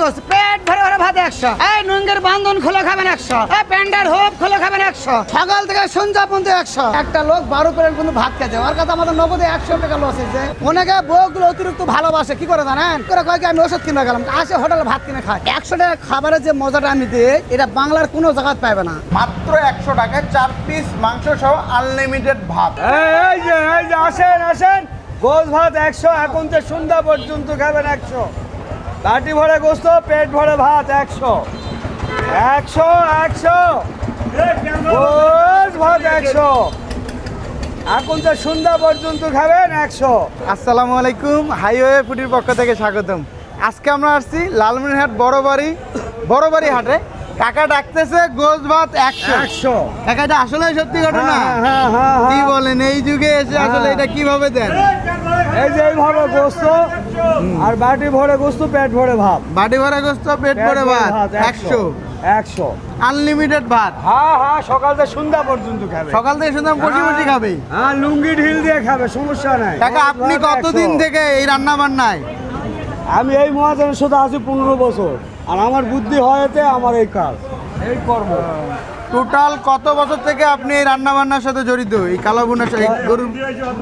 গোস পেট ভরে ভরে ভাত একশো। এই নুঙ্গের বান্ধন খুলে খাবেন একশো। এই প্যান্ডার হোপ খুলে খাবেন একশো। সকাল থেকে সন্ধ্যা পর্যন্ত একশো। একটা লোক বারো প্লেট কিন্তু ভাত খেতে ওর কাছে আমাদের নগদে একশো টাকা লস হয়েছে। অনেকে বউগুলো অতিরিক্ত ভালোবাসে। কি করে জানেন? করে কয় কি আমি ওষুধ কিনে গেলাম। আসে হোটেলে ভাত কিনে খায়। একশো টাকা খাবারের যে মজাটা আমি দিই এটা বাংলার কোনো জায়গায় পাবে না। মাত্র একশো টাকায় চার পিস মাংস সহ আনলিমিটেড ভাত। এই এই যে এই যে আসেন আসেন। গোস ভাত একশো এখন তো সন্ধ্যা পর্যন্ত খাবেন একশো। বাটি ভরে গোস্ত, পেট ভরে ভাত, একশো। একশো একশো। ভাত, একশো। এখন তো সন্ধ্যা পর্যন্ত খাবেন একশো। আসসালামু আলাইকুম, হাইওয়ে ফুডির পক্ষ থেকে স্বাগতম। আজকে আমরা আসছি লালমনিরহাট বড় বাড়ি বড় বাড়ি হাটে। কাকা ডাকতেছে গোস ভাত একশো। একশো। কাকা এটা আসলে সত্যি ঘটনা? হ্যাঁ, হ্যাঁ, হ্যাঁ, কি। বলেন এই যুগে এসে আসলে। এটা কীভাবে দেন? এই যে এইভাবে গোস্ত আর বাটি ভরে গোস্ত পেট ভরে ভাত। বাড়ি ভরা গোস্ত পেট ভরে ভাত একশো। একশো। আনলিমিটেড ভাত। হ্যাঁ হ্যাঁ সকাল থেকে সন্ধ্যা পর্যন্ত খাবে। সকাল থেকে শুনলাম বসে বসে খাবে? হ্যাঁ লুঙ্গি ঢিল দিয়ে খাবে সমস্যা নাই। কাকা আপনি কতদিন থেকে এই রান্না বান্নায়? আমি এই মহাজনের সাথে আছি পনেরো বছর। আর আমার বুদ্ধি হয়েতে আমার এই কাজ এই কর্ম। টোটাল কত বছর থেকে আপনি এই রান্না বান্নার সাথে জড়িত? এই কালো বোনার সাথে গরুর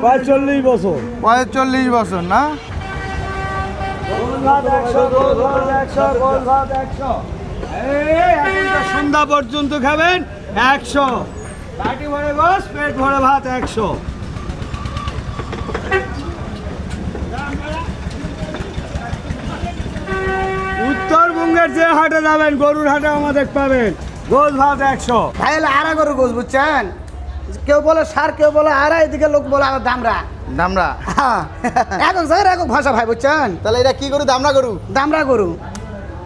প্রায় চল্লিশ বছর। পঁয়তাল্লিশ বছর না? সন্ধ্যা পর্যন্ত খাবেন একশো। বাটি ভরে বস পেট ভরে ভাত একশো। উত্তরবঙ্গের যে হাটে যাবেন গরুর হাটে আমাদের পাবেন। গোল ভাত একশো। ভাই হলে আড়া গরু গোস বুঝছেন? কেউ বলে সার কেউ বলে আড়া এদিকে লোক বলে আবার দামরা। দামরা? হ্যাঁ। জায়গায় একক ভাষা ভাই বুঝছেন? তাহলে এটা কি গরু দামরা গরু? দামরা গরু।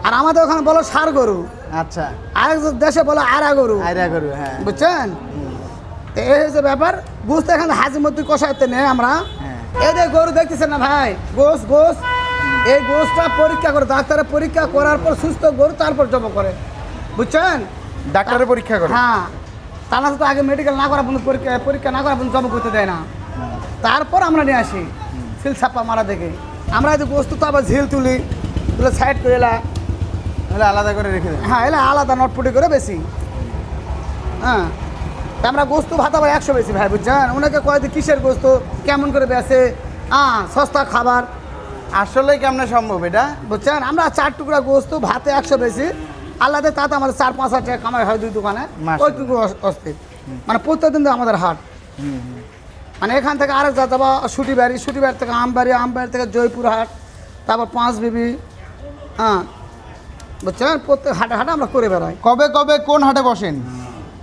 আর আমাদের ওখানে বলো সার গরু। আচ্ছা। আরেক দেশে বলে আড়া গরু। আয়রা গরু হ্যাঁ। বুঝছেন? তো এই হচ্ছে ব্যাপার। বুঝতে এখানে হাজিমতি কষাইতে নেই আমরা। হ্যাঁ। এই যে গরু দেখতেছেন না ভাই? গোস গোস। এই গোসটা পরীক্ষা করে ডাক্তারের পরীক্ষা করার পর সুস্থ গরু তারপর জব করে। বুঝছেন? ডাক্তারের পরীক্ষা করে? হ্যাঁ। তা না তো আগে মেডিকেল না করা পর্যন্ত পরীক্ষা পরীক্ষা না করা পর্যন্ত জব করতে দেয় না। তারপর আমরা নিয়ে আসি সিল ছাপ্পা মারা দেখে আমরা এই যে গোস্ত তো আবার ঝিল তুলি তুলে সাইড করে এলা তাহলে আলাদা করে রেখে দেয় হ্যাঁ এলা আলাদা নটপটি করে বেশি। হ্যাঁ। তা আমরা গোস্ত ভাত আবার একশো বেশি ভাই বুঝছেন? ওনাকে কয় যে কিসের গোস্ত কেমন করে বেছে? হ্যাঁ সস্তা খাবার। আসলে কেমনে সম্ভব এটা? বুঝছেন? আমরা চার টুকরা গোস্ত ভাতে একশো বেশি। আলাদা তাতে আমাদের চার পাঁচ হাজার টাকা কামাই হয় দুই দোকানে। ওইটুকু অস- অস্থির। মানে প্রত্যেকদিন তো আমাদের হাট। মানে এখান থেকে আরেক যা যাব সুটিবাড়ি। সুটিবাড়ি থেকে আমবাড়ি আমবাড়ি থেকে জয়পুর হাট তারপর পাঁচ বিবি। হ্যাঁ। বুঝছেন? প্রত্যেক হাটে হাটে আমরা করে বেড়াই। কবে কবে কোন হাটে বসেন?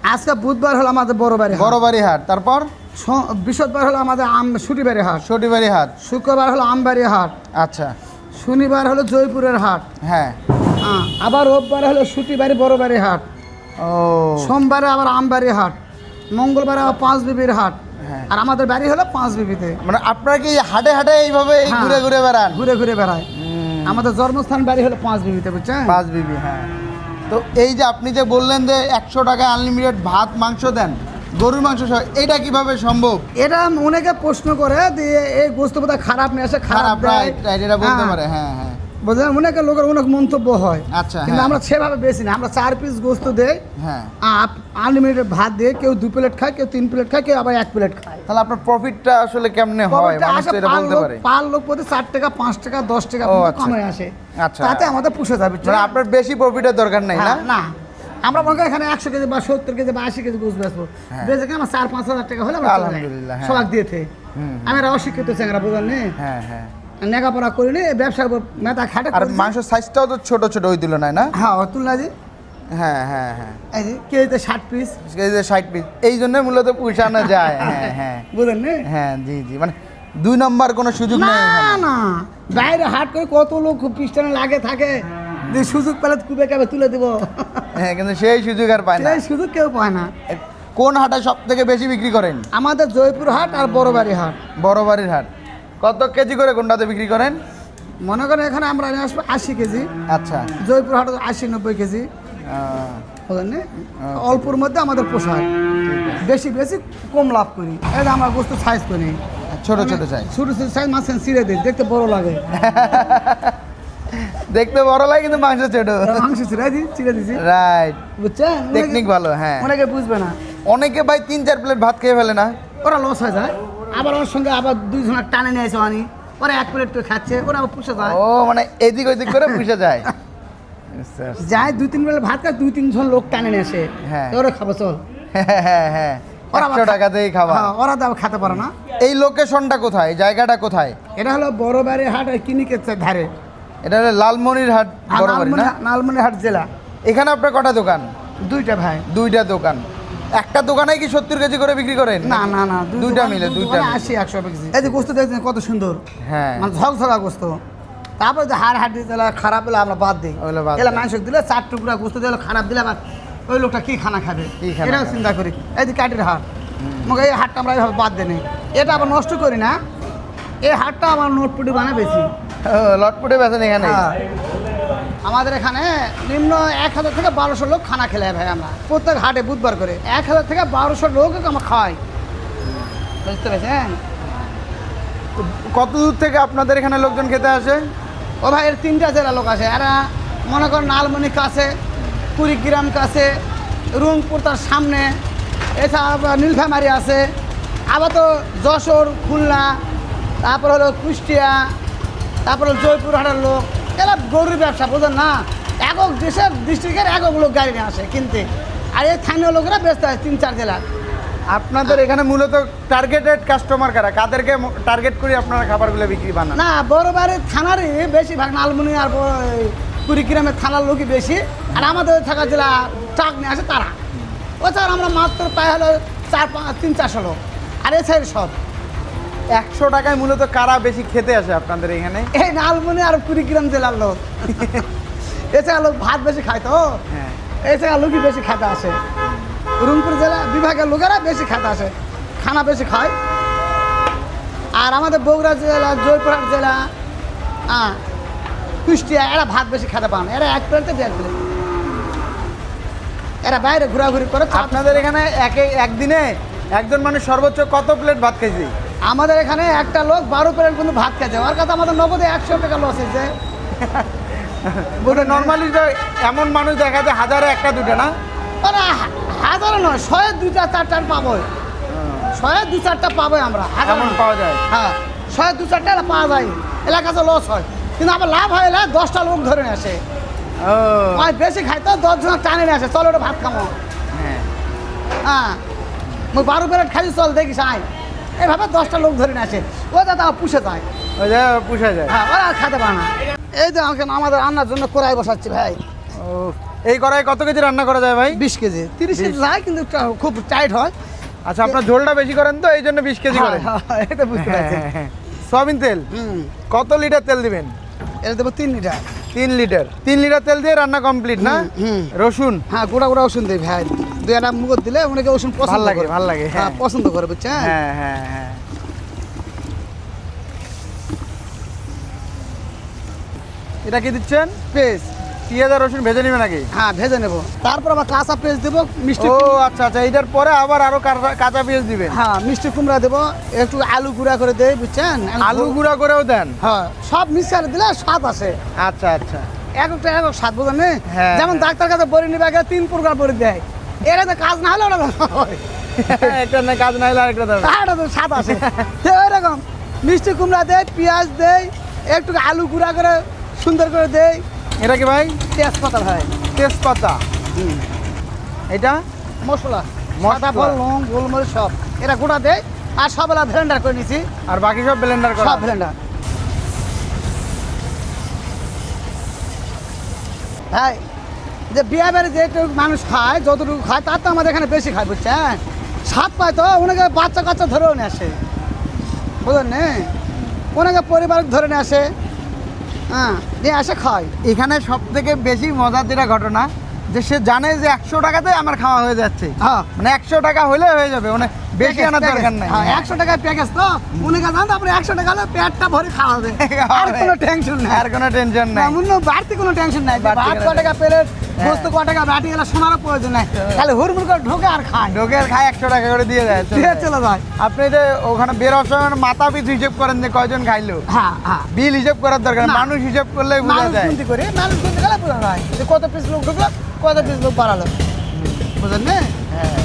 আজকে বুধবার হলো আমাদের বড় বাড়ি হাট। বড় বাড়ি হাট। তারপর? বৃহস্পতিবার হলো আমাদের আম সুটিবাড়ি হাট। সটিবাড়ি হাট। শুক্রবার হলো আমবাড়ি হাট। আচ্ছা। শনিবার হলো জয়পুরের হাট। হ্যাঁ। আবার রোববার হলো সুটিবাড়ি বড় বাড়ি হাট। ও। সোমবারে আবার আমবাড়ি হাট। মঙ্গলবারে আবার পাঁচ বিবির হাট। হ্যাঁ। আর আমাদের বাড়ি হলো পাঁচ বিবিতে মানে আপনারা কি হাটে হাটে এইভাবে এই হ্যাঁ। ঘুরে ঘুরে বেড়ান? ঘুরে ঘুরে বেড়ায় আমাদের জন্মস্থান বাড়ি হলো পাঁচ বিবিতে বুঝছেন? পাঁচ বিবি হ্যাঁ। তো এই যে আপনি যে বললেন যে একশো টাকা আনলিমিটেড ভাত মাংস দেন গরুর মাংস এটা কীভাবে সম্ভব? এটা অনেকে প্রশ্ন করে দিয়ে এই গোস্ত বোধহয় খারাপ নিয়ে আসে খারাপ রাইট রাইট এটা বলতে হ্যাঁ। পারে হ্যাঁ হ্যাঁ। অনেকে লোকের অনেক মন্তব্য হয়। আচ্ছা, কিন্তু হ্যাঁ। আমরা সেভাবে বেশি না আমরা চার পিস গোস্ত দেই। হ্যাঁ। আনলিমিটেড ভাত দিয়ে কেউ দু প্লেট খায় কেউ তিন প্লেট খায় কেউ আবার এক প্লেট খায়। তাহলে আপনার প্রফিটটা আসলে কেমনে হয়? খবরটা মানুষ এটা বলতে লোক পারে। পার লোক প্রতি চার টাকা পাঁচ টাকা দশ টাকা ও, আচ্ছা। কমে আসে। আচ্ছা। তাতে আমাদের পুষে যাবে। মানে আপনার বেশি প্রফিটের দরকার নেই না? হ্যাঁ, না। আমরা মনে করি এখানে একশো কেজি বা সত্তর কেজি বা আশি কেজি গোস বেচবো। হ্যাঁ। বেচে কি আমার চার পাঁচ হাজার টাকা হলে। আলহামদুলিল্লাহ, হ্যাঁ। সবাক দিয়েছে আমি অশিক্ষিত হ্যাঁ হ্যাঁ। লেখাপড়া করিনি ব্যবসা মেতা খাটে আর মাংসের সাইজটাও তো ছোট ছোট ওই তুলনায় না? হ্যাঁ তুলনা হ্যাঁ হ্যাঁ হ্যাঁ। কেজিতে ষাট পিস ষাট পিস এই জন্য মূলত পুষানো যায়। হ্যাঁ হ্যাঁ। বুঝলেন নি? হ্যাঁ জি জি। মানে দুই নম্বর কোনো সুযোগ নেই। না। বাইরে হাট করে কত লোক পিস্টনে লাগে থাকে। যে সুযোগ পেলে কুবে কাবে তুলে দিব। হ্যাঁ কিন্তু সেই সুযোগ আর পায় না। সেই সুযোগ কেউ পায় না। কোন হাটে সব থেকে বেশি বিক্রি করেন? আমাদের জয়পুর হাট আর বড়বাড়ি হাট। বড় বাড়ির হাট। কত কেজি করে কোনটাতে বিক্রি করেন? মনে করেন এখানে আমরা নিয়ে আসব আশি কেজি। আচ্ছা। জয়পুর হাটে আশি নব্বই কেজি? অল্পর মধ্যে আমাদের পোষায়। বেশি বেশি কম লাভ করি। যে আমরা গোস্ত সাইজ করি। ছোট ছোট চাই ছোট ছোট সাইজ মাঝখানে ছিঁড়ে দিই। দেখতে বড় লাগে। দেখতে বড় লাগে কিন্তু মাংস ছোট। মাংস ছিঁড়ে দিই চিড়ে দিছি। রাইট। বুঝছেন টেকনিক ভালো হ্যাঁ। অনেকে বুঝবে না। অনেকে ভাই তিন চার প্লেট ভাত খেয়ে ফেলে না। ওরা লস হয়ে যায়। আবার ওর সঙ্গে আবার দুইজনের টানে নিয়ে এসে আনি ওরা এক প্লেট করে খাচ্ছে ওরা আবার পুষে যায়। ও মানে এদিক ওইদিক করে পুষে যায়। আচ্ছা, আচ্ছা। যায় দুই তিন বেলা ভাত খায় দুই তিনজন লোক টানে নিয়ে আসে। হ্যাঁ। ওরা খাব চল। হ্যাঁ হ্যাঁ হ্যাঁ ওরা আবার একশো খা- টাকাতেই খাওয়া হ্যাঁ, ওরা তো খেতে পারে না। এই লোকেশনটা কোথায়? জায়গাটা কোথায়? এটা হলো বড় বাড়ির হাট আর কিনিকের ধারে। এটা হলো লালমনির হাট আর বড় না? লালমনিরহাট জেলা। এখানে আপনার কটা দোকান? দুইটা ভাই। দুইটা দোকান। একটা দোকানে কি সত্তর কেজি করে বিক্রি করেন? না না না দুইটা মিলে দুইটা আশি একশো কেজি। এই যে গোস্ত দেখছেন কত সুন্দর। হ্যাঁ। মানে ঝকঝকা গোস্ত। তারপরে যে হাড় হাড় দিতে খারাপ হলে আমরা বাদ দিই। এলা মাংস দিলে চার টুকরা গোস্ত দিলে খারাপ দিলে আবার ওই লোকটা কি খানা খাবে? এটাও চিন্তা করি। এই যে কাটির হাট আমাকে এই হাটটা আমরা এইভাবে বাদ দিই এটা আবার নষ্ট করি না। এই হাটটা আমার নোটপুটি বানায় বেশি। ও, লটপটে বেছেন এখানে। হ্যাঁ। আমাদের এখানে নিম্ন এক হাজার থেকে বারোশো লোক খানা খেলে ভাই আমরা। প্রত্যেক হাটে বুধবার করে। এক হাজার থেকে বারোশো লোক আমরা খাওয়াই। বুঝতে পেরেছেন? কত দূর থেকে আপনাদের এখানে লোকজন খেতে আসে? ও ভাই এর তিনটা জেলা লোক আছে এরা মনে করেন নালমণি কাছে কুড়িগ্রাম কাছে রুমপুর তার সামনে এছাড়া নীলফামারি আছে আবার তো যশোর খুলনা তারপর হলো কুষ্টিয়া তারপর হলো জয়পুরহাটের লোক। এরা গরুর ব্যবসা বোঝেন না? একক দেশের ডিস্ট্রিক্টের একক লোক গাড়ি নিয়ে আসে কিনতে। আর এই স্থানীয় লোকেরা ব্যস্ত হয় তিন চার জেলার। আপনাদের এখানে মূলত টার্গেটেড কাস্টমার কারা? কাদেরকে টার্গেট করে আপনারা খাবারগুলো বিক্রি বানান? না বড় বাড়ির থানারই বেশিরভাগ নালমনি আর কুড়িগ্রামের থানার লোকই বেশি। আর আমাদের থাকা জেলা ট্রাক নিয়ে আসে তারা। ও আমরা মাত্র প্রায় হলো চার পাঁচ তিন চারশো লোক। আর এছাড়া সব। একশো টাকায় মূলত কারা বেশি খেতে আসে আপনাদের এখানে? এই নালমনি আর কুড়িগ্রাম জেলার লোক। এছাড়া লোক ভাত বেশি খায় তো? হ্যাঁ। এছাড়া লোকই বেশি খেতে আসে। রংপুর জেলা বিভাগের লোকেরা বেশি খেতে আসে খানা বেশি খায়। আর আমাদের বগুড়া জেলা জয়পুরহাট জেলা হ্যাঁ কুষ্টিয়া এরা ভাত বেশি খেতে পান। এরা এক প্লেটে দেড় প্লেট। এরা বাইরে ঘোরাঘুরি করে আপনাদের এখানে একে একদিনে একজন মানুষ সর্বোচ্চ কত প্লেট ভাত খাইছে? আমাদের এখানে একটা লোক বারো প্লেট কিন্তু ভাত খেয়েছে। ওর কাছে আমাদের নগদে একশো টাকা লস হয়েছে। নর্মালি তো এমন মানুষ দেখা যায় হাজারে একটা দুটো না? হাজারো নয় শয়ে দুটা চারটা পাবো শয়ে দু চারটা পাবো আমরা হাজারো এমন পাওয়া যায়। হ্যাঁ শয়ে দু চারটা পাওয়া যায়। এলাকাতে লস হয়। কিন্তু আবার লাভ হয় এলা দশটা লোক ধরে নিয়ে আসে। আর বেশি খাই তো দশজন টানে নিয়ে আসে। চলো ওটা ভাত খামো হ্যাঁ। হ্যাঁ। মুই বারো প্লেট খাই চল দেখিস আয়। এভাবে দশটা লোক ধরে নিয়ে আসে। ও দাদা পুষে যায়। ওই যে পুষা যায়। হ্যাঁ ওরা আর খেতে পারে না। এই তো আমাকে আমাদের রান্নার জন্য কড়াই বসাচ্ছি ভাই। ও এই কড়াই কত কেজি রান্না করা যায় ভাই? বিশ কেজি। তিরিশ কেজি যায় কিন্তু খুব টাইট হয়। আচ্ছা আপনার ঝোলটা বেশি করেন তো এই জন্য বিশ কেজি হ্যাঁ, করেন। হ্যাঁ, এটা বুঝতে পারছি। সয়াবিন তেল? কত লিটার তেল দিবেন? এটা দেবো তিন লিটার। তিন লিটার। তিন লিটার তেল দিয়ে রান্না কমপ্লিট না। রসুন? হ্যাঁ গোড়া গোড়া রসুন দেয় ভাই দুই একটা মুখ দিলে অনেকে রসুন পছন্দ লাগে, ভালো লাগে, হ্যাঁ হ্যাঁ। পছন্দ করে বুঝছেন হ্যাঁ হ্যাঁ হ্যাঁ। এটা কি দিচ্ছেন? পেঁয়াজ পেঁয়াজ আর রসুন ভেজে নেবেন নাকি? হ্যাঁ ভেজে নেব। তারপর আবার কাঁচা পেঁয়াজ দেবো মিষ্টি ও আচ্ছা আচ্ছা এটার পরে আবার আরও কাঁচা- পেঁয়াজ দিবেন? হ্যাঁ মিষ্টি কুমড়া দেবো একটু আলু গুঁড়া করে দেয় বুঝছেন? আলু গুঁড়া করেও দেন? হ্যাঁ সব মিক্সার দিলে স্বাদ আসে। আচ্ছা আচ্ছা। এক একটা এক স্বাদ বোঝেন হ্যাঁ, যেমন হ্যাঁ। ডাক্তার কাছে বড়ি নিবে আগে তিন প্রকার বড়ি দেয়। এরা কাজ না হলে ওটা হয়। একটা না কাজ না হলে আরেকটা দেবে। তাহলে তো স্বাদ আসে। এরকম মিষ্টি কুমড়া দেয় পেঁয়াজ দেয় একটু আলু গুঁড়া করে সুন্দর করে দেয় এটা কি ভাই? তেজপাতা ভাই। তেজপাতা। এটা? মশলা। সাদা ফল লং গোলমরিচ সব। এরা গোটা দেয় আর সবেলা ভেন্ডার করে নিছি। আর বাকি সব ব্লেন্ডার করা সব ভেন্ডার ভাই যে বিয়া বাড়ি যেটুকু মানুষ খায় যতটুকু খায় তার তো আমাদের এখানে বেশি খায় বুঝছেন? সাপ পায় তো অনেকে বাচ্চা কাচ্চা ধরেও নিয়ে আসে। বুঝলেন নে? অনেকে পরিবার ধরে নিয়ে আসে। হ্যাঁ নিয়ে আসে খায়। এখানে সব থেকে বেশি মজার যেটা ঘটনা যে সে জানে যে একশো টাকাতে আমার খাওয়া হয়ে যাচ্ছে। হ্যাঁ। মানে একশো টাকা হলে হয়ে যাবে মানে বেশি আনার দরকার নাই। হ্যাঁ একশো টাকার প্যাকেজ তো? উনি জানেন তারপরে একশো টাকা হলে পেটটা ভরে খাওয়া হবে। আর কোনো টেনশন নাই। আর কোনো টেনশন নাই। অন্য বাড়তি কোনো টেনশন নাই। বাড়তি ভাত টাকা প্লেট বস্তু ক টাকা? গেলে শোনারও প্রয়োজন নাই। খালি হুড়মুড় করে ঢোকে আর খায়। ঢোকে আর খায় একশো টাকা করে দিয়ে দেয় দিয়ে চলে যায়। আপনি যে ওখানে বের হওয়ার সময় মাথা পিছু হিসেব করেন যে কয়জন খাইলো? হ্যাঁ হ্যাঁ। বিল হিসেব করার দরকার মানুষ হিসেব করলেই বোঝা মানুষ যায়। গুনতি করে মানুষ গুনতে গেলে বোঝা যায় যে কত পিস লোক ঢুকলো কত পিস লোক বাড়ালো। বুঝলেন না? হ্যাঁ।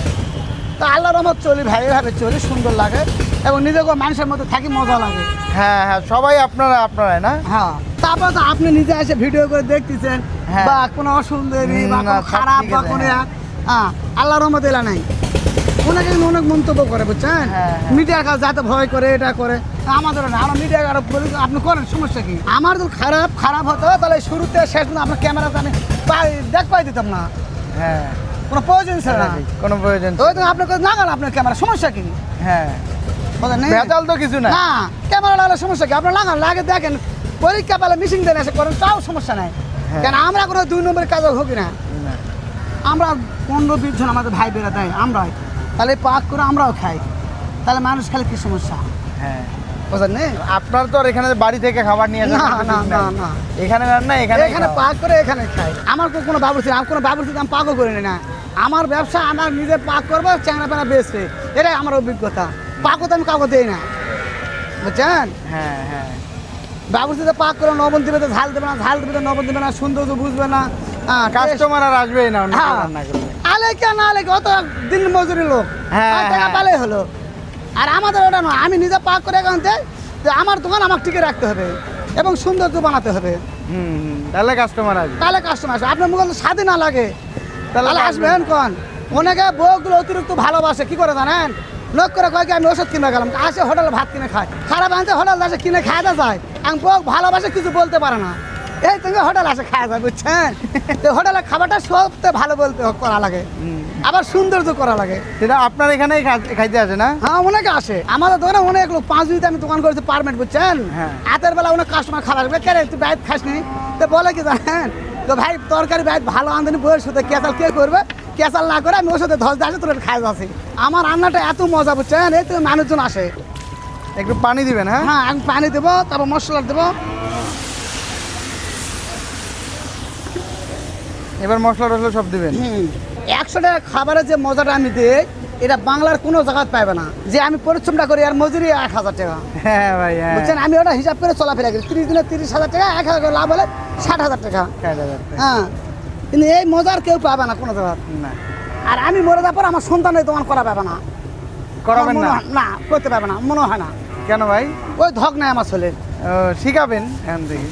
তা আল্লাহর রহমত চলি ভাই ভাবে চলি সুন্দর লাগে এবং নিজেকে মানুষের মধ্যে থাকি মজা লাগে। হ্যাঁ হ্যাঁ সবাই আপনারা আপনারাই না? হ্যাঁ। তারপর তো আপনি নিজে এসে ভিডিও করে দেখতেছেন হ্যাঁ। বা কোনো অসুন্দরী বা কোনো খারাপ বা কোনো হ্যাঁ। হ্যাঁ রহমত এলা নাই। ওনাকে অনেক মন্তব্য করে বুঝছেন। মিডিয়ার কাছে যাতে ভয় করে এটা করে। আমাদের না আমরা মিডিয়া কারও বলি আপনি করেন সমস্যা কি? আমার যদি খারাপ খারাপ হতো তাহলে শুরুতে শেষ পর্যন্ত আপনার ক্যামেরাতে আমি পাই- দেখ পাই দিতাম না। হ্যাঁ। কোনো প্রয়োজন ছিল না কোনো প্রয়োজন ওই তো আপনার কাছে লাগান আপনার ক্যামেরা সমস্যা কি? হ্যাঁ। না? ভেজাল তো কিছু না না ক্যামেরা লাগালে সমস্যা কি? আপনার লাগান লাগে দেখেন পরীক্ষা পেলে মিশিং দেন এসে করেন তাও সমস্যা নাই। হ্যাঁ। কেন আমরা কোনো দুই নম্বরের কাজে হোক না। আমরা পনেরো বিশ জন আমাদের ভাই বেরা দেয় আমরাই। তাহলে পাক করে আমরাও খাই। তাহলে মানুষ খালি কি সমস্যা? হ্যাঁ। বুঝলেন? আপনার তো আর এখানে বাড়ি থেকে খাবার নিয়ে না, না, না, না। এখানে রান্না এখানে এখানে পাক করে এখানে খাই। আমার কোনো বাবুর্চি আমি কোনো বাবুর্চিতে আমি পাকও করি না। আমার ব্যবসা আমার নিজে পাক করব চ্যাংরা প্যাংরা বেচবে। এটাই আমার অভিজ্ঞতা। পাকও তো আমি কাউকে দিই না। বুঝছেন? হ্যাঁ হ্যাঁ। বাবুর্চিতে পাক করে নবন দিবে তো ঝাল দেবে না ঝাল দেবে তো নবন দেবে না সুন্দর তো বুঝবে না। কাস্টমার আর আসবেই না হ্যাঁ। আলে কে না আলে অত দিন মজুরি লোক। হ্যাঁ, টাকা হ্যাঁ। পালে হলো। আর আমাদের ওটা নয় আমি নিজে পাক করে এখান যে আমার দোকান আমাকে টিকে রাখতে হবে এবং সৌন্দর্য বানাতে হবে। তাহলে কাস্টমার আসবে। তাহলে কাস্টমার আসবে। আপনার মুখে স্বাদে না লাগে। তাহলে আসবেন কোন? অনেকে বউগুলো অতিরিক্ত ভালোবাসে কি করে জানেন? লোক করে কয় কি আমি ওষুধ কিনে গেলাম আসে হোটেলে ভাত কিনে খায়। খারাপ আনতে হোটেল আসে কিনে খাওয়া যায়। আমি বউ ভালোবাসে কিছু বলতে পারে না। এই তুমি হোটেল আসে খাওয়া যায় বুঝছেন? তো হোটেলে খাবারটা সবতে ভালো বলতে করা লাগে। আবার সৌন্দর্য করা লাগে। সেটা আপনার এখানেই খাইতে আসে না? হ্যাঁ অনেকে আসে। আমাদের দোকানে অনেক লোক পাঁচ মিনিট আমি দোকান করেছি পারমেন্ট বুঝছেন? হ্যাঁ। হাতের বেলা অনেক কাস্টমার খাবার আসবে। কে রে তুই বাইক খাস নি তো বলে কি জানেন? তো ভাই তরকারি বাইক ভালো আমদানি বইয়ের সাথে কেসাল কে করবে? কেসাল না করে আমি ওর সাথে ধস দিয়ে তোর খাই যাচ্ছি আমার রান্নাটা এত মজা বুঝছেন? এই তো মানুষজন আসে। একটু পানি দিবেন হ্যাঁ? হ্যাঁ আমি পানি দেবো তারপর মশলা দেবো। এবার মশলা টসলা সব দিবেন? একশো টাকা খাবারের যে মজাটা আমি দিই এটা বাংলার কোনো জায়গায় পাবে না। যে আমি পরিশ্রমটা করি আর মজুরি এক হাজার টাকা। হ্যাঁ ভাই হ্যাঁ। বুঝছেন? আমি ওটা হিসাব করে চলাফেরা করি। তিরিশ দিনে তিরিশ হাজার টাকা এক হাজার লাভ হলে ষাট হাজার টাকা। হ্যাঁ। কিন্তু এই মজার কেউ পাবে না কোনো জায়গায়। না। আর আমি মরে যাওয়ার পর আমার সন্তানের দোকান করা পাবে না। করাবেন না? না করতে পারবে না মনে হয় না। কেন ভাই? ওই ধক নাই আমার ছেলের ও, শিখাবেন? এখান থেকে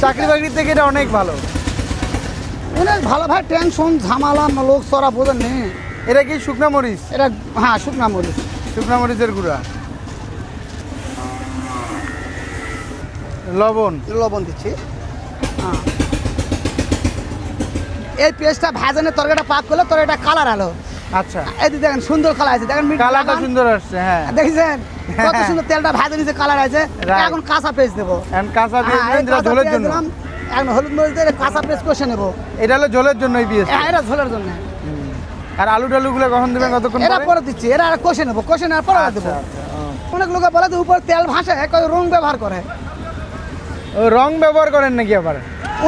চাকরি বাকরির থেকে এটা অনেক ভালো। অনেক ভালো ভাই টেনশন ঝামালা লোক সরা বোঝেন নি। এটা কি শুকনা মরিচ? এটা হ্যাঁ শুকনা মরিচ। শুকনা মরিচের গুঁড়া। লবণ? লবণ দিচ্ছি। হ্যাঁ। এই পেঁয়াজটা ভাজানে তরকারিটা পাক করলে তরকারিটা কালার আলো। আচ্ছা। এই যে দেখেন সুন্দর কালার আছে। দেখেন মিট কালারটা সুন্দর আসছে হ্যাঁ। দেখেছেন? কত সুন্দর তেলটা ভাজে নিচে কালার আছে। এখন কাঁচা পেস্ট দেবো। এখন কাঁচা হ্যাঁ, ঝোলের জন্য। এখন হলুদ মরিচ দিয়ে কাঁচা পেস্ট কষে নেব। এটা হলো ঝোলের জন্য এই হ্যাঁ, এটা ঝোলের জন্য। আর আলু টালু গুলো কখন দিবেন কতক্ষণ এটা পরে? দিচ্ছি এটা আর কষে নেব কষে নেওয়ার পরে আচ্ছা, দেবো। আচ্ছা, অনেক লোকে বলে যে উপর তেল ভাসে কয় রং ব্যবহার করে। রং ব্যবহার করেন নাকি আবার?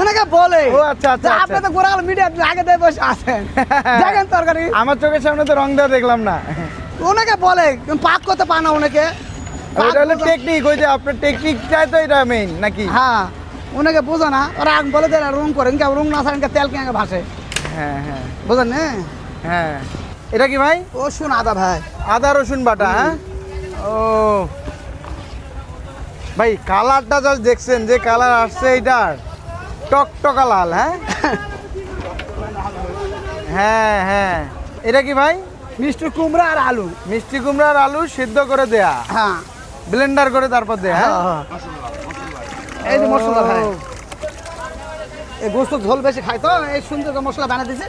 অনেকে বলে। ও, আচ্ছা, আচ্ছা, আচ্ছা। আপনি তো গোড়াল মিডিয়া আগে দিয়ে বসে আছেন। দেখেন তরকারি। আমার চোখের সামনে তো রং দেওয়া দেখলাম না। অনেকে বলে পাক করতে পারে না অনেকে পাক ওইটা হলো টেকনিক ওই যে আপনার টেকনিকটাই তো এটা মেইন নাকি? হ্যাঁ অনেকে বোঝে না ওরা আগে বলে দেয় রং করে ইনকা রং না থাকে তেল কে ভাসে। হ্যাঁ হ্যাঁ। বুঝলেন না? হ্যাঁ। এটা কি ভাই? ও শুন আদা ভাই। আদা রসুন বাটা হ্যাঁ? ও। ভাই কালারটা জাস্ট দেখছেন যে কালার আসছে এইটার। টকটকা লাল হ্যাঁ? হ্যাঁ হ্যাঁ। এটা কি ভাই? মিষ্টি কুমড়া আর আলু। মিষ্টি কুমড়ার আলু সিদ্ধ করে দেয়া। হ্যাঁ। ব্লেন্ডার করে তারপর দেয়া হ্যাঁ? এই যে মশলা ভাই। এই গোস্ত ঝোল বেশি খাই তো এই সুন্দর মশলা বানিয়ে দিছে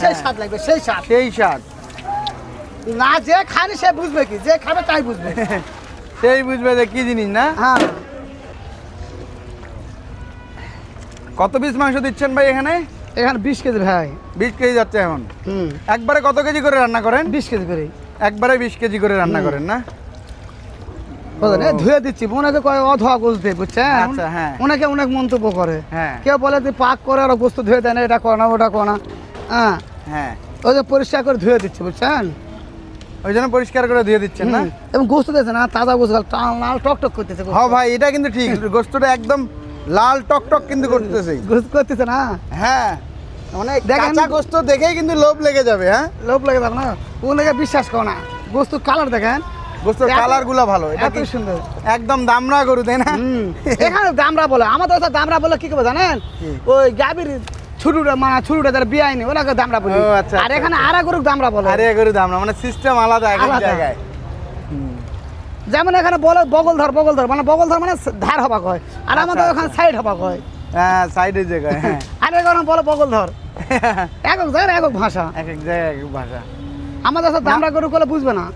সেই হ্যাঁ। স্বাদ লাগবে সেই স্বাদ। সেই স্বাদ। না যে খায়নি সে বুঝবে কি যে খাবে তাই বুঝবে। সেই বুঝবে যে কি জিনিস না? হ্যাঁ। কত পিস মাংস দিচ্ছেন ভাই এখানে? এখানে বিশ কেজি ভাই। বিশ কেজি যাচ্ছে এখন। হুম। একবারে কত কেজি করে রান্না করেন? বিশ কেজি করে একবারে বিশ কেজি করে রান্না করেন না? ধুয়ে দিচ্ছি ওনাকে কয় অধোয়া গোস দিয়ে বুঝছেন? আচ্ছা, হ্যাঁ। ওনাকে অনেক মন্তব্য করে। হ্যাঁ। কেউ বলে তুই পাক করে আর গোস্ত ধুয়ে দেয় না এটা ওটা হ্যাঁ। হ্যাঁ। ওই যে পরিষ্কার করে ধুয়ে দিচ্ছি বুঝছেন? ওই জন্য পরিষ্কার করে দিয়ে দিচ্ছেন না? এবং গোস্ত দিয়েছে না তাজা গোস্ত টাল লাল টক টক করতেছে। হ্যাঁ ভাই এটা কিন্তু ঠিক। গোস্তটা একদম লাল টক টক কিন্তু করতেছে। গোস্ত করতেছে না হ্যাঁ। মানে দেখেন- কাঁচা গোস্ত দেখেই কিন্তু লোভ লেগে যাবে হ্যাঁ? লোভ লেগে যাবে না। ওনাকে বিশ্বাস করো না। গোস্ত কালার দেখেন। গোস্তর কালারগুলা ভালো। এটা কি সুন্দর। একদম দামরা গরু তাই না? এখানে দামরা বলে আমাদের তো দামরা বলে কি করবে জানেন? ওই গাবির ছুটুটা মানে ছুটুটা যারা বিয়ে হয়নি ওনাকে দামরা বলে। ও, আচ্ছা, আর আচ্ছা, এখানে আরা গরুক দামরা বলে। আরে গরু দামরা মানে সিস্টেম আলাদা এক। জায়গায়। যেমন এখানে বলে বগল ধর বগল ধর মানে বগল ধর মানে ধার হবা কয় আর আমাদের আচ্ছা, ওখানে সাইড হবা কয়। হ্যাঁ সাইডের জায়গায় হ্যাঁ। আর এখানে বলে বগল ধর। এক একক জায়গায় একক ভাষা। এক এক জায়গায় এক এক ভাষা। আমাদের সাথে দামরা গরু করলে বুঝবে না।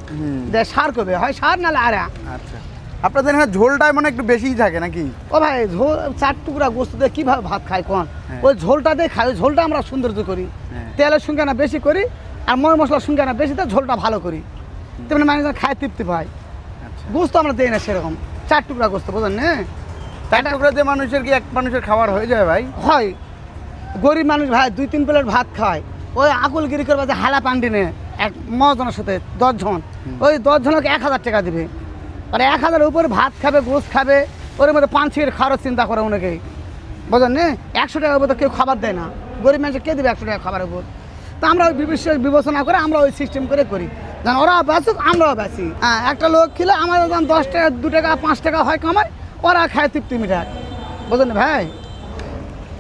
যে সার করবে হয় সার নাহলে আরা আচ্ছা। আপনাদের এখানে ঝোলটাই মানে একটু বেশিই থাকে নাকি? ও ভাই ঝোল চার টুকরা গোস্ত দিয়ে কীভাবে ভাত খায় কোন? হ্যাঁ। ওই ঝোলটা দিয়ে খাই ওই ঝোলটা আমরা সৌন্দর্য করি। হ্যাঁ। তেলের সঙ্গে না বেশি করি আর ময় মশলার সঙ্গে না বেশি তো ঝোলটা ভালো করি। তেমনি মানুষজন খায় তৃপ্তি পায়। আচ্ছা গোস্ত আমরা দিই না সেরকম। চার টুকরা গোস্ত বোঝেন না? তার টুকরা দিয়ে মানুষের কি এক মানুষের খাবার হয়ে যায় ভাই? হয়। গরিব মানুষ ভাই দুই তিন প্লেট ভাত খায়। ওই আকুলগিরি করবে যে হালা পান্ডি নে। এক মজনের সাথে দশজন। ওই দশজনকে এক হাজার টাকা দিবে। আর এক হাজারের উপরে ভাত খাবে গোস খাবে ওর মধ্যে পাঁচ ছিঁড়ে খাওয়ার চিন্তা করে অনেকে বুঝলেন না? একশো টাকার উপর তো কেউ খাবার দেয় না। গরিব মানুষের কে দেবে একশো টাকা খাবারের উপর? তো আমরা ওই বিবেচ- বিবেচনা করে আমরা ওই সিস্টেম করে করি। যেন ওরা বেচুক আমরাও বেচি। হ্যাঁ। একটা লোক খেলে আমাদের যখন দশ টাকা দু টাকা পাঁচ টাকা হয় কামায় ওরা খায় তৃপ্তি মিঠায় বুঝলেন ভাই?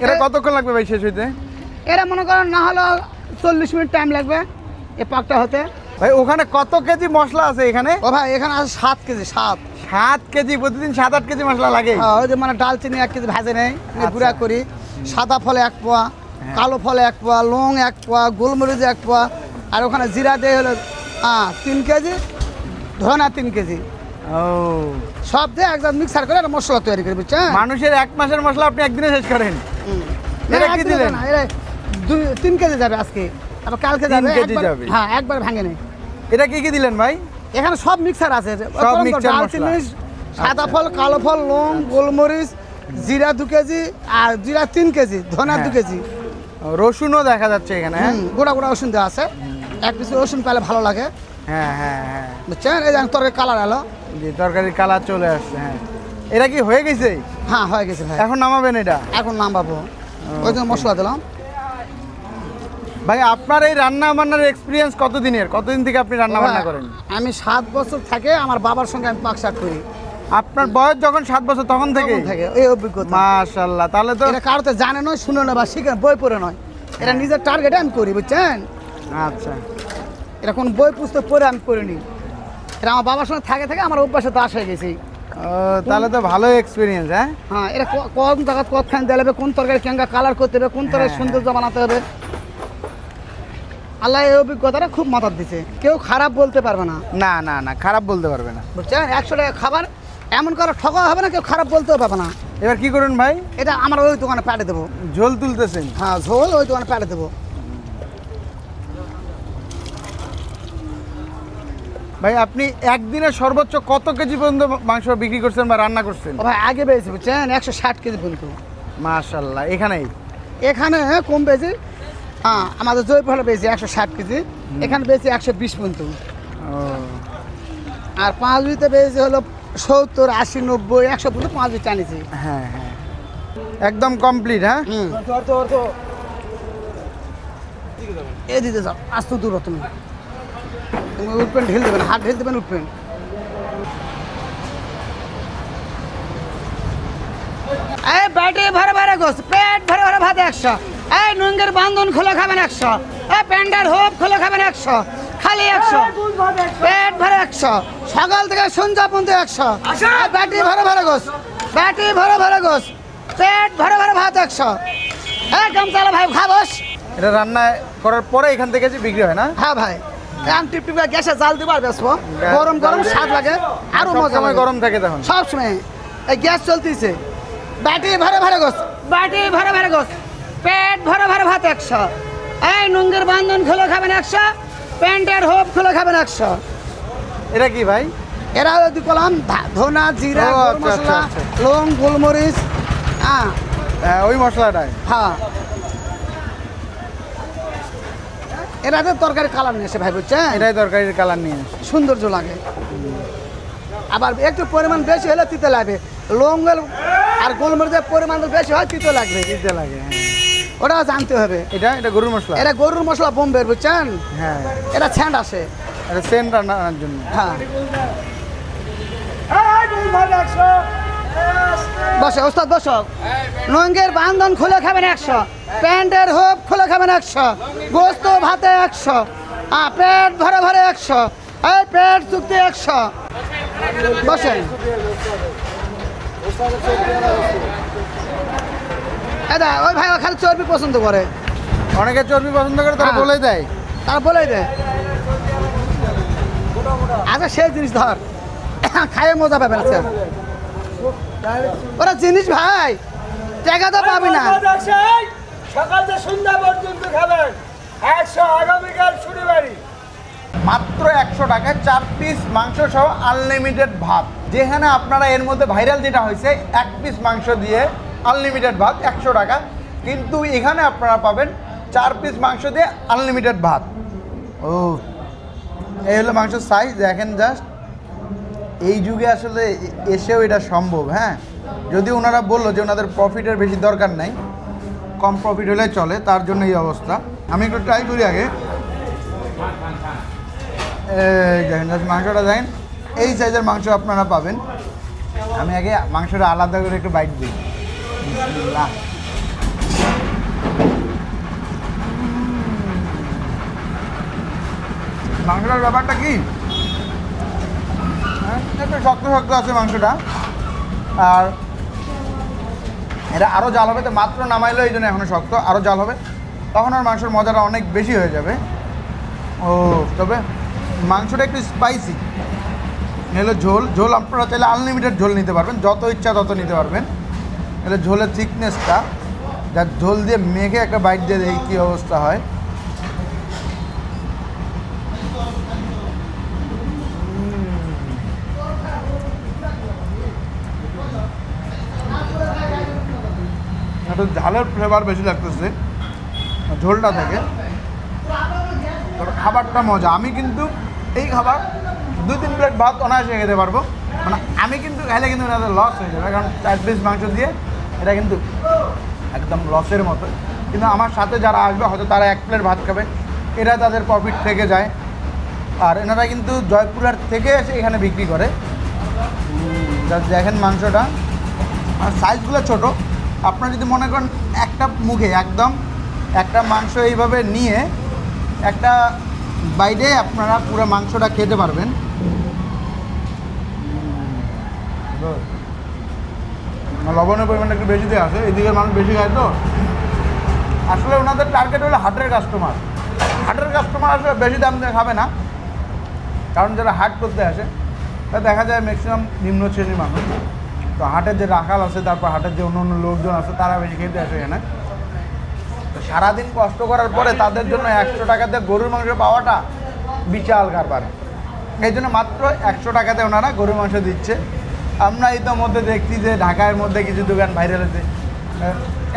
এটা কতক্ষণ লাগবে ভাই শেষ হইতে? এরা মনে করেন না হলেও চল্লিশ মিনিট টাইম লাগবে এ পাকটা হতে। ভাই ওখানে কত কেজি মশলা আছে এখানে? ও ভাই এখানে আছে সাত কেজি সাত। সাত কেজি প্রতিদিন সাত আট কেজি মশলা লাগে। হ্যাঁ, ওই যে মানে ডালচিনি এক কেজি ভাজে নেই আচ্ছা। গুঁড়া করি। সাদা ফলে এক পোয়া কালো ফলে এক পোয়া লং এক পোয়া গোলমরিচ এক পোয়া আর ওখানে জিরা দিয়ে হলো হ্যাঁ তিন কেজি ধনা তিন কেজি। ও। সব দিয়ে একদম মিক্সার করে একটা মশলা তৈরি করি বুঝছেন মানুষের এক মাসের মশলা আপনি একদিনে শেষ করেন। এটা কি দিলেন? দুই তিন কেজি যাবে আজকে। আবার কালকে যাবে কেজি যাবে। হ্যাঁ একবার ভাঙে নেই। এটা কি কি দিলেন ভাই? এখানে সব মিক্সার আছে। সব দারচিনি, মশলা। সাদা আচ্ছা। ফল কালো ফল লং গোলমরিচ জিরা দু কেজি আর জিরা তিন কেজি ধনা দু হ্যাঁ। কেজি রসুনও দেখা যাচ্ছে এখানে হ্যাঁ? গোটা গোটা রসুন দেওয়া আছে। এক পিস রসুন পেলে ভালো লাগে। হ্যাঁ হ্যাঁ হ্যাঁ। বুঝছেন? এই যে তরকারি কালার এলো। জি তরকারির কালার চলে আসছে হ্যাঁ। এটা কি হয়ে গেছে? হ্যাঁ হয়ে গেছে ভাই। এখন নামাবেন এটা? এখন নাম পাবো ওই জন্য মশলা দিলাম। ভাই আপনার এই রান্না বান্নার এক্সপিরিয়েন্স কতদিনের? কতদিন থেকে আপনি রান্না বান্না করেন? আমি সাত বছর থেকে আমার বাবার সঙ্গে আমি পাক পাকশাক করি। আপনার বয়স যখন সাত বছর তখন থেকে? এই অভিজ্ঞতা। মাশাল্লাহ তাহলে তো এটা কারোতে জানে নয় শুনে না বা শিখে বই পড়ে নয়। এটা নিজের টার্গেটে আমি করি বুঝছেন? আচ্ছা। এটা কোন বই পুস্তক পড়ে আমি করিনি এটা আমার বাবার সঙ্গে থাকে থাকে আমার অভ্যাসে দাস হয়ে গেছি তাহলে তো ভালো এক্সপিরিয়েন্স হ্যাঁ? হ্যাঁ এটা ক- কোন জায়গা কতখান দিতে হবে কোন তরকারি কেঙ্গা কালার করতে হবে কোন তরকারি হ্যাঁ, সৌন্দর্য বানাতে হবে। আল্লাহ এই অভিজ্ঞতাটা খুব মাথার দিছে। কেউ খারাপ বলতে পারবে না। না না না খারাপ বলতে পারবে না। বুঝছেন? একশো টাকা খাবার এমন করে ঠকা হবে না কেউ খারাপ বলতেও পারবে না। এবার কি করুন ভাই? এটা আমার ওই দোকানে পাঠে দেবো। ঝোল তুলতেছেন? হ্যাঁ ঝোল ওই দোকানে পাঠে দেবো। ভাই আপনি একদিনে সর্বোচ্চ কত কেজি পর্যন্ত মাংস বিক্রি করছেন বা রান্না করছেন? ভাই আগে পেয়েছি বুঝছেন? একশো ষাট কেজি পর্যন্ত। মাশাল্লাহ এখানেই? এখানে কম পেয়েছি হ্যাঁ আমাদের জয়পুরহাটে পেয়েছি একশো ষাট কেজি। এখানে পেয়েছি একশো বিশ পর্যন্ত। ও। আর পাঁচ বিতে পেয়েছি হলো সত্তর আশি নব্বই একশো পর্যন্ত পাঁচ বিট টানিছি। হ্যাঁ হ্যাঁ। একদম কমপ্লিট হ্যাঁ? এ দিতে যাও আস্ত দূর তুমি উঠবেন ঢিল দেবেন হাত ঢিল দেবেন উঠবেন এই ব্যাটি ভরে ভরে গোস পেট ভরে ভরে ভাত একশো। এই নুঙ্গের বান্ধন খোলা খাবেন একশো। এই প্যান্ডার হোপ খোলা খাবেন একশো। খালি একশো। পেট ভরে একশো। সকাল থেকে সন্ধ্যা পর্যন্ত একশো। ব্যাটি ভরে ভরে গোস। ব্যাটি ভরে ভরে গোস। পেট ভরে ভরে ভাত একশো। এই গামচালা ভাই খাবস এটা রান্না করার পরে এখান থেকে যে বিক্রি হয় না? হ্যাঁ ভাই। টিপ গ্যাসে জাল দিবার বেসবো গরম গরম স্বাদ লাগে। আরও মজা সময় গরম থাকে তখন। সব সময় এই গ্যাস চলতেছে। ব্যাটি ভরে ভরে গোস। ব্যাটি ভরে ভরে গোস। পেট ভরে ভরে ভাত একশো। এই নুঙ্গের বান্ধন খুলে খাবেন একশো। প্যান্টের হোপ খুলে খাবেন একশো। এটা কি ভাই? এরা যদি কলাম ধনা জিরা আচ্ছা, আচ্ছা, মশলা আচ্ছা। লং গোলমরিচ। হ্যাঁ হ্যাঁ ওই মশলাটাই। হ্যাঁ। এরাতে তরকারি কালার নিয়ে এসে ভাই বুঝছেন? এটাই তরকারির কালার নিয়ে সৌন্দর্য লাগে। আবার একটু পরিমাণ বেশি হলে তিতে লাগবে। লঙ্গল আর গোলমরিচের পরিমাণ বেশি হয় তিতে লাগবে। দিতে লাগে হ্যাঁ। ওটা জানতে হবে। এটা এটা গরুর মশলা? এরা গরুর মশলা বোম্বের বুঝছেন? হ্যাঁ। এটা ছ্যান্ড আসে। এটা সেন্ট রান্নার জন্য। হ্যাঁ। বসে ওস্তাদ বসক লঙ্গের বান্ধন খুলে খাবেন একশো প্যান্টের হোপ খুলে খাবেন একশো গোস্ত ভাতে একশো পেট ভরে ভরে একশো এই পেট চুক্তি একশো। বসেন। এদা ওই ভাই খালি চর্বি পছন্দ করে। অনেকে চর্বি পছন্দ করে তারা হ্যাঁ। বলে দেয়। তার বলে দে আচ্ছা সেই জিনিস ধর। খাইয়ে মজা পাবেন আজকে ওরা জিনিস ভাই টাকা তো পাবি না। সকাল থেকে সন্ধ্যা পর্যন্ত খাবেন। একশো আগামীকাল শনিবারই। মাত্র একশো টাকায় চার পিস মাংস সহ আনলিমিটেড ভাত। যেখানে আপনারা এর মধ্যে ভাইরাল যেটা হয়েছে এক পিস মাংস দিয়ে আনলিমিটেড ভাত একশো টাকা। কিন্তু এখানে আপনারা পাবেন চার পিস মাংস দিয়ে আনলিমিটেড ভাত। ও এই হলো মাংসের সাইজ দেখেন জাস্ট এই যুগে আসলে এসেও এটা সম্ভব হ্যাঁ? যদি ওনারা বলল যে ওনাদের প্রফিটের বেশি দরকার নাই, কম প্রফিট হলে চলে, তার জন্য এই অবস্থা। আমি একটু ট্রাই করি আগে। মাংসটা দেখেন। এই সাইজের মাংস আপনারা পাবেন। আমি আগে মাংসটা আলাদা করে একটু বাইট দিই। মাংসটার ব্যাপারটা কি? একটু শক্ত শক্ত আছে মাংসটা। আর এটা আরও জাল হবে, তো মাত্র নামাইলো, এই জন্য এখনও শক্ত আরও জাল হবে। তখন আর মাংসের মজাটা অনেক বেশি হয়ে যাবে। ও, তবে মাংসটা একটু স্পাইসি এলো ঝোল ঝোল আপনারা চাইলে আনলিমিটেড ঝোল নিতে পারবেন, যত ইচ্ছা তত নিতে পারবেন। এলো ঝোলের থিকনেসটা যার ঝোল দিয়ে মেঘে একটা বাইট দিয়ে দেখি কী অবস্থা হয়। ঝালের ফ্লেভার বেশি লাগতেছে, ঝোলটা থেকে। খাবারটা মজা। আমি কিন্তু এই খাবার দুই তিন প্লেট ভাত অনায়াসে খেতে পারব। মানে আমি কিন্তু খাইলে কিন্তু এটাতে লস হয়ে যাবে, কারণ চার পিস মাংস দিয়ে এটা কিন্তু একদম লসের মতো। কিন্তু আমার সাথে যারা আসবে, হয়তো তারা এক প্লেট ভাত খাবে। এরা তাদের প্রফিট থেকে যায়। আর এনারা কিন্তু জয়পুরহাট থেকে এসে এখানে বিক্রি করে। দেখেন মাংসটা। আর সাইজগুলো ছোট। আপনারা যদি মনে করেন একটা মুখে একদম একটা মাংস এইভাবে নিয়ে একটা বাইরে আপনারা পুরো মাংসটা খেতে পারবেন। লবণের পরিমাণটা একটু বেশি দিয়ে আছে এদিকে মানুষ বেশি খায় তো। আসলে ওনাদের টার্গেট হলো হাটের কাস্টমার হাটের কাস্টমার আসলে বেশি দাম দিয়ে খাবে না, কারণ যারা হাট করতে আসে, তা দেখা যায় ম্যাক্সিমাম নিম্ন শ্রেণির মানুষ। তো হাটের যে রাখাল আছে, তারপর হাটের যে অন্য অন্য লোকজন আছে, তারা বেশি খেতে আসে এখানে। তো সারাদিন কষ্ট করার পরে তাদের জন্য একশো টাকাতে গরুর মাংস পাওয়াটা বিশাল কারবার। এই জন্য মাত্র একশো টাকাতে ওনারা গরুর মাংস দিচ্ছে। আমরা ইতিমধ্যে দেখছি যে ঢাকার মধ্যে কিছু দোকান ভাইরাল হয়েছে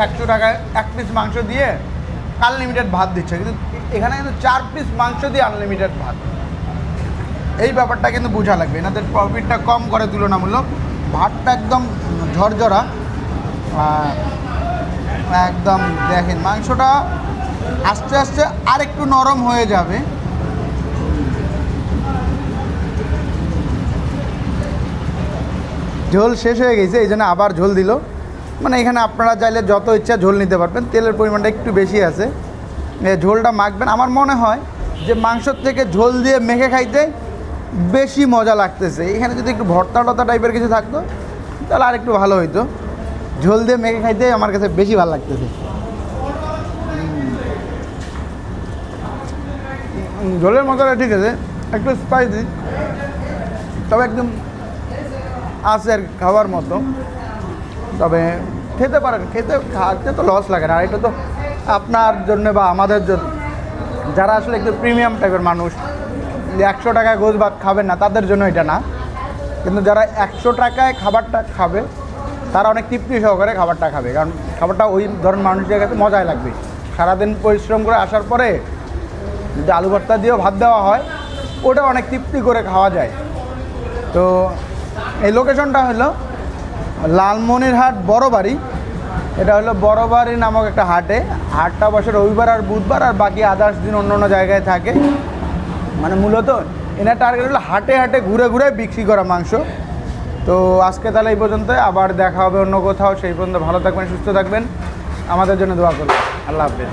একশো টাকায় এক পিস মাংস দিয়ে আনলিমিটেড ভাত দিচ্ছে। কিন্তু এখানে কিন্তু চার পিস মাংস দিয়ে আনলিমিটেড ভাত। এই ব্যাপারটা কিন্তু বোঝা লাগবে। এনাদের প্রফিটটা কম করে তুলনামূলক। ভাতটা একদম ঝরঝরা একদম দেখেন, মাংসটা আস্তে আস্তে আর একটু নরম হয়ে যাবে। ঝোল শেষ হয়ে গেছে, এই জন্য আবার ঝোল দিল। মানে এখানে আপনারা চাইলে যত ইচ্ছা ঝোল নিতে পারবেন, তেলের পরিমাণটা একটু বেশি আছে। ঝোলটা মাখবেন। আমার মনে হয় যে মাংসর থেকে ঝোল দিয়ে মেখে খাইতে বেশি মজা লাগতেছে। এখানে যদি একটু ভর্তা টর্তা টাইপের কিছু থাকতো, তাহলে আর একটু ভালো হইতো। ঝোল দিয়ে মেখে খাইতে আমার কাছে বেশি ভালো লাগতেছে। ঝোলের মতোটা ঠিক আছে, একটু স্পাইসি তবে একদম আছে আর খাওয়ার মতো। তবে খেতে পারেন খেতে খাতে তো লস লাগে না। আর এটা তো আপনার জন্য বা আমাদের জন্য, যারা আসলে একটু প্রিমিয়াম টাইপের মানুষ যে একশো টাকায় গোছ ভাত খাবেন না, তাদের জন্য এটা না। কিন্তু যারা একশো টাকায় খাবারটা খাবে, তারা অনেক তৃপ্তি সহকারে খাবারটা খাবে। কারণ খাবারটা ওই ধরনের মানুষের কাছে মজাই লাগবে। সারাদিন পরিশ্রম করে আসার পরে যদি আলু ভর্তা দিয়েও ভাত দেওয়া হয়, ওটা অনেক তৃপ্তি করে খাওয়া যায়। তো এই লোকেশনটা হলো লালমনিরহাট বড় বাড়ি এটা হলো বড় বাড়ি নামক একটা হাটে। হাটটা বসে রবিবার আর বুধবার আর বাকি আদার্স দিন অন্য অন্য জায়গায় থাকে। মানে মূলত এনার টার্গেট হলো হাটে হাটে ঘুরে ঘুরে বিক্রি করা মাংস। তো আজকে তাহলে এই পর্যন্ত, আবার দেখা হবে অন্য কোথাও। সেই পর্যন্ত ভালো থাকবেন, সুস্থ থাকবেন। আমাদের জন্য দোয়া করবেন। আল্লাহ হাফেজ।